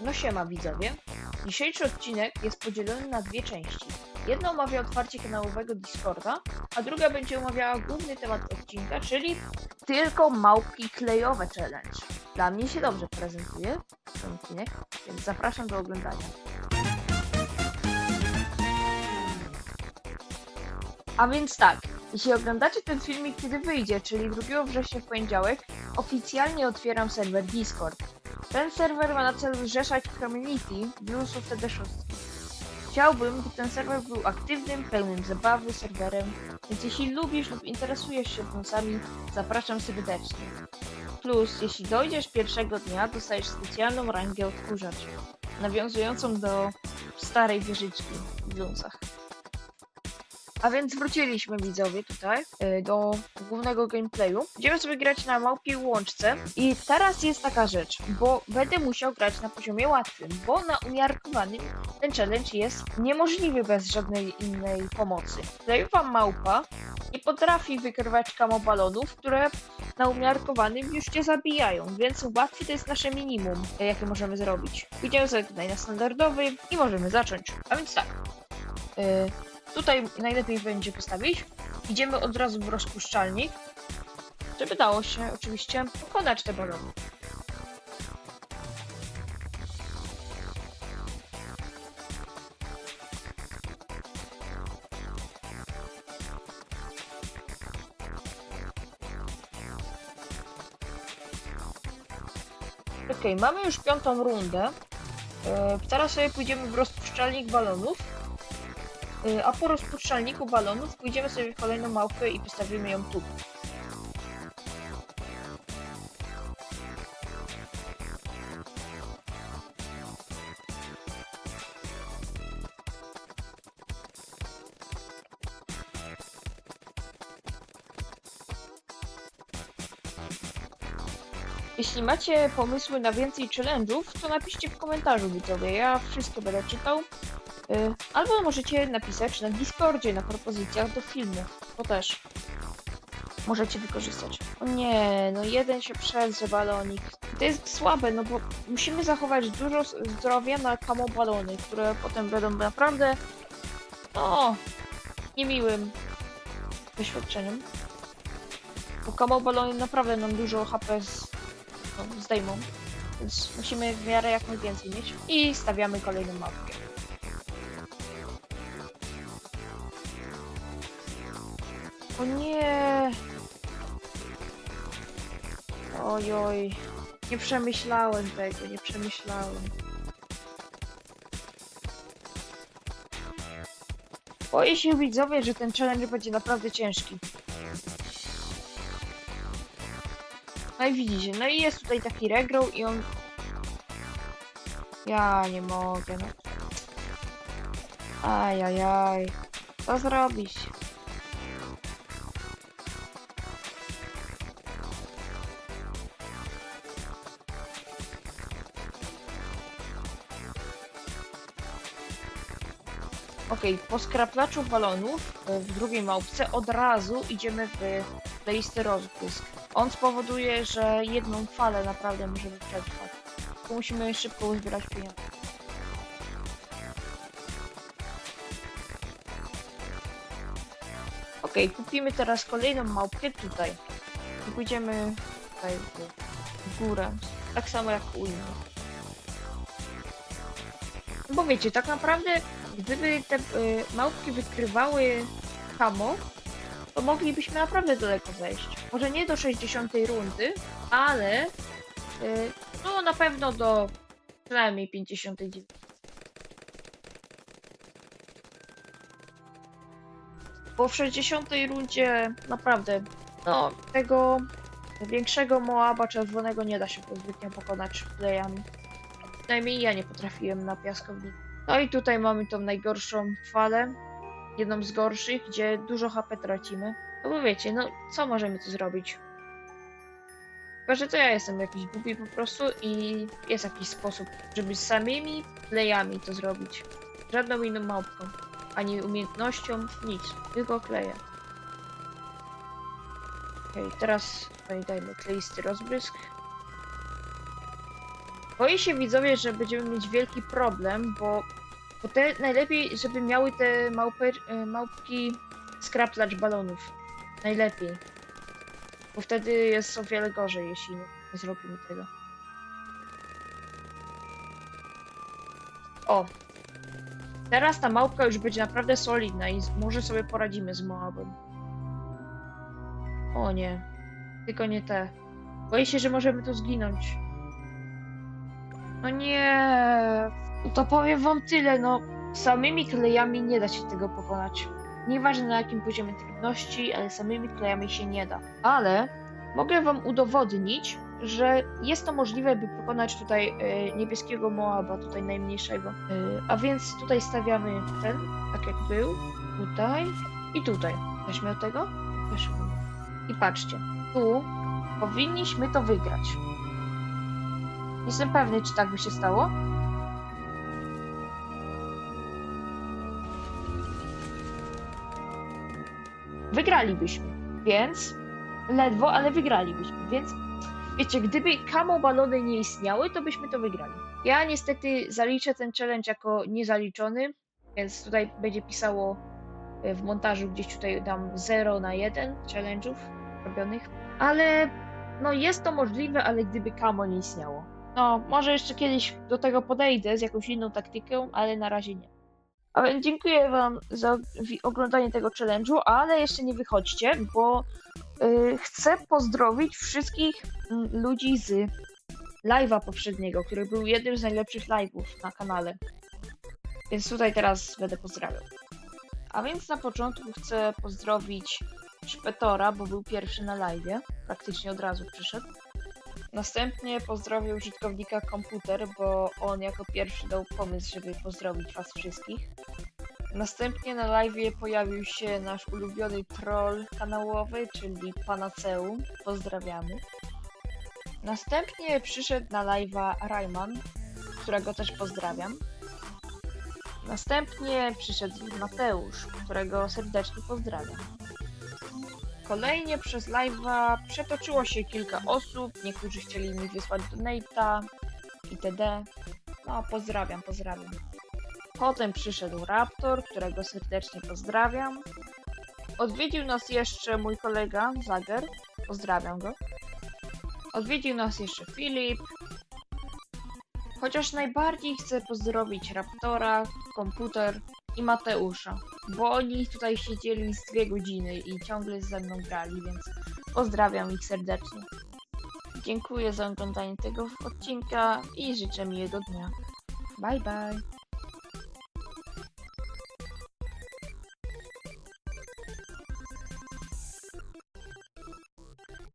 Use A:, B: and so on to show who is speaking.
A: No siema widzowie. Dzisiejszy odcinek jest podzielony na dwie części. Jedna omawia otwarcie kanałowego Discorda, a druga będzie omawiała główny temat odcinka, czyli tylko małpki klejowe challenge. Dla mnie się dobrze prezentuje ten odcinek, więc zapraszam do oglądania. A więc tak, jeśli oglądacie ten filmik kiedy wyjdzie, czyli 2 września w poniedziałek, oficjalnie otwieram serwer Discord. Ten serwer ma na celu zrzeszać community Bluesów TD6. Chciałbym, by ten serwer był aktywnym, pełnym zabawy serwerem, więc jeśli lubisz lub interesujesz się bluesami, zapraszam serdecznie. Plus, jeśli dojdziesz pierwszego dnia, dostajesz specjalną rangę odkurzacz, nawiązującą do starej wieżyczki w bluesach. A więc wróciliśmy widzowie tutaj y, do głównego gameplayu. Będziemy sobie grać na małpiej łączce i teraz jest taka rzecz, bo będę musiał grać na poziomie łatwym, bo na umiarkowanym ten challenge jest niemożliwy bez żadnej innej pomocy. Klejowa małpa nie potrafi wykrywać kamobalonów, które na umiarkowanym już cię zabijają, więc łatwy to jest nasze minimum, jakie możemy zrobić. Pójdziemy sobie tutaj na standardowy i możemy zacząć. A więc tak. y, Tutaj najlepiej będzie postawić. Idziemy od razu w rozpuszczalnik, żeby dało się oczywiście pokonać te balony. Okej, mamy już piątą rundę. E, Teraz sobie pójdziemy w rozpuszczalnik balonów. Y, A po rozpuszczalniku balonów pójdziemy sobie w kolejną małpkę i postawimy ją tu. Jeśli macie pomysły na więcej challenge'ów, to napiszcie w komentarzu widzowie, ja wszystko będę czytał. Y, Albo możecie napisać na Discordzie na propozycjach do filmów. To też możecie wykorzystać. O nie, no jeden się przedrze balonik. To jest słabe, no bo musimy zachować dużo zdrowia na kamobalony, które potem będą naprawdę no niemiłym doświadczeniem. Bo kamobalony naprawdę nam dużo HP z, no, zdejmą. Więc musimy w miarę jak najwięcej mieć. I stawiamy kolejną mapkę. O nie! Oj, oj. Nie przemyślałem tego, nie przemyślałem. Boję się widzowie, że ten challenge będzie naprawdę ciężki. No i widzicie, no i jest tutaj taki regrow i on... Ja nie mogę, no. Ajajaj. Co zrobić? Okej, po skraplaczu balonów e, w drugiej małpce od razu idziemy w leisty rozbłysk. On spowoduje, że jedną falę naprawdę możemy przetrwać. Tylko musimy szybko uzbierać pieniądze. Okej, kupimy teraz kolejną małpkę tutaj. I pójdziemy tutaj w, w górę. Tak samo jak u innych. Bo wiecie, tak naprawdę gdyby te y, małpki wykrywały kamo, to moglibyśmy naprawdę daleko zejść. Może nie do 60 rundy, ale y, no na pewno do przynajmniej 59. Bo w 60 rundzie naprawdę no tego większego Moaba czerwonego nie da się zbytnio pokonać playami. Przynajmniej ja nie potrafiłem na piaskowniku. No i tutaj mamy tą najgorszą falę. Jedną z gorszych, gdzie dużo HP tracimy. No bo wiecie, no co możemy tu zrobić? Chyba, że to ja jestem jakiś głupi po prostu i jest jakiś sposób, żeby samymi playami to zrobić. Żadną inną małpką. Ani umiejętnością, nic. Tylko kleję. Okej, teraz tutaj dajmy kleisty rozbrysk. Boję się widzowie, że będziemy mieć wielki problem, bo, bo te najlepiej, żeby miały te małpy, małpki skraplacz balonów. Najlepiej. Bo wtedy jest o wiele gorzej, jeśli nie zrobimy tego. O! Teraz ta małpka już będzie naprawdę solidna i może sobie poradzimy z Moabem. O nie. Tylko nie te. Boję się, że możemy tu zginąć. No nie. To powiem wam tyle, no. Samymi klejami nie da się tego pokonać. Nieważne na jakim poziomie trudności, ale samymi klejami się nie da. Ale mogę wam udowodnić, że jest to możliwe, by pokonać tutaj e, niebieskiego Moaba, tutaj najmniejszego. E, a więc tutaj stawiamy ten, tak jak był, tutaj i tutaj. Weźmy od tego? Weźmy. I patrzcie, tu powinniśmy to wygrać. Jestem pewny, czy tak by się stało. Wygralibyśmy, więc ledwo, ale wygralibyśmy, więc wiecie, gdyby kamo balony nie istniały, to byśmy to wygrali. Ja niestety zaliczę ten challenge jako niezaliczony, więc tutaj będzie pisało e, w montażu gdzieś tutaj dam 0 na 1 challenge'ów robionych, ale no jest to możliwe, ale gdyby kamo nie istniało. No, może jeszcze kiedyś do tego podejdę z jakąś inną taktyką, ale na razie nie. A więc dziękuję Wam za oglądanie tego challenge'u, ale jeszcze nie wychodźcie, bo y, chcę pozdrowić wszystkich mm, ludzi z live'a poprzedniego, który był jednym z najlepszych live'ów na kanale. Więc tutaj teraz będę pozdrawiał. A więc na początku chcę pozdrowić Szpetora, bo był pierwszy na live'ie. Praktycznie od razu przyszedł. Następnie pozdrowię użytkownika komputer, bo on jako pierwszy dał pomysł, żeby pozdrowić was wszystkich. Następnie na live'ie pojawił się nasz ulubiony troll kanałowy, czyli Panaceum. Pozdrawiamy. Następnie przyszedł na live'a Rayman, którego też pozdrawiam. Następnie przyszedł Mateusz, którego serdecznie pozdrawiam. Kolejnie przez live'a przetoczyło się kilka osób, niektórzy chcieli mi wysłać donate'a itd. No, pozdrawiam, pozdrawiam. Potem przyszedł Raptor, którego serdecznie pozdrawiam. Odwiedził nas jeszcze mój kolega Zager, pozdrawiam go. Odwiedził nas jeszcze Filip. Chociaż najbardziej chcę pozdrowić Raptora, komputer i Mateusza, bo oni tutaj siedzieli z dwie godziny i ciągle ze mną grali, więc pozdrawiam ich serdecznie. Dziękuję za oglądanie tego odcinka i życzę miłego dnia. Bye bye.